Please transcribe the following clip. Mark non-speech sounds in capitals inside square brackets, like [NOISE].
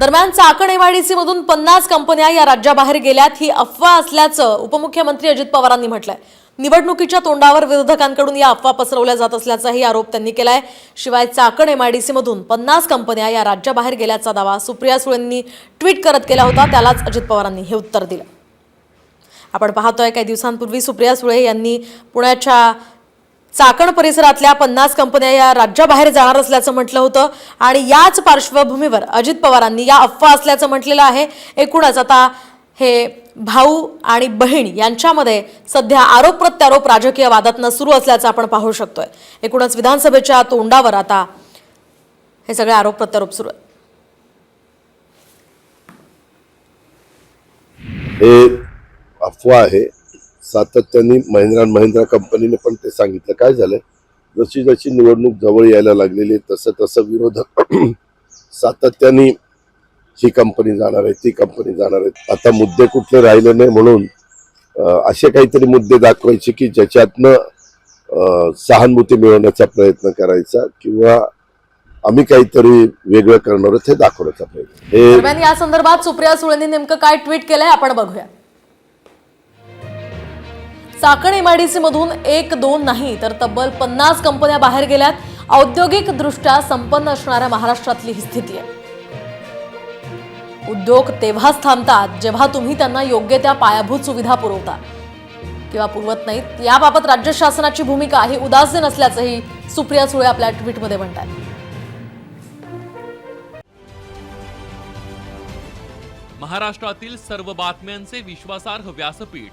दरम्यान चाकण एमआयडीसी मधून पन्नास कंपन्या या राज्याबाहेर गेल्यात. ही अफवा असल्याचं उपमुख्यमंत्री अजित पवारांनी म्हटलंय. निवडणुकीच्या तोंडावर विरोधकांकडून या अफवा पसरवल्या जात असल्याचाही आरोप त्यांनी केलाय. शिवाय चाकण एमआयडीसी मधून पन्नास कंपन्या या राज्याबाहेर गेल्याचा दावा सुप्रिया सुळेंनी ट्विट करत केला होता. त्यालाच अजित पवारांनी हे उत्तर दिलं. आपण पाहतोय काही दिवसांपूर्वी सुप्रिया सुळे यांनी पुण्याच्या चाकण परिसरातल्या पन्नास कंपन्या या राज्याबाहेर जाणार असल्याचं म्हटलं होतं आणि याच पार्श्वभूमीवर अजित पवारांनी या अफवा असल्याचं म्हटलेलं आहे. एकूणच आता हे भाऊ आणि बहीण यांच्यामध्ये सध्या आरोप प्रत्यारोप राजकीय वादातनं सुरू असल्याचं आपण पाहू शकतोय. एकूणच विधानसभेच्या तोंडावर आता हे सगळे आरोप प्रत्यारोप सुरू आहेत. हे अफवा आहे. सातत्याने महिंद्रा महिंद्रा कंपनीने पण ते सांगितलं. काय झालंय? जशी जशी निवडणूक जवळ यायला लागलेली आहे, तसं तसं विरोधक [CLEARS THROAT] सातत्याने ही कंपनी जाणार आहे ती कंपनी जाणार आहे. आता मुद्दे कुठले राहिले नाही म्हणून असे काहीतरी मुद्दे दाखवायचे की ज्याच्यातनं सहानुभूती मिळवण्याचा प्रयत्न करायचा किंवा आम्ही काहीतरी वेगळं करणार आहोत हे दाखवण्याचा प्रयत्न. हे या संदर्भात सुप्रिया सुळेंनी नेमकं काय ट्विट केलंय आपण बघूया. चाकण एमआयडीसी मधून एक दोन नाही तर तब्बल पन्नास कंपन्या बाहेर गेल्यात. औद्योगिक दृष्ट्या संपन्न असणाऱ्या महाराष्ट्रातली ही स्थिती आहे. उद्योग तेव्हाच थांबतात जेव्हा तुम्ही त्यांना योग्य त्या पायाभूत सुविधा पुरवता. किंवा पुरवत नाहीत याबाबत राज्य शासनाची भूमिका ही उदासीन असल्याचंही सुप्रिया सुळे आपल्या ट्विटमध्ये म्हणतात महाराष्ट्रातील सर्व बातम्यांचे विश्वासार्ह व्यासपीठ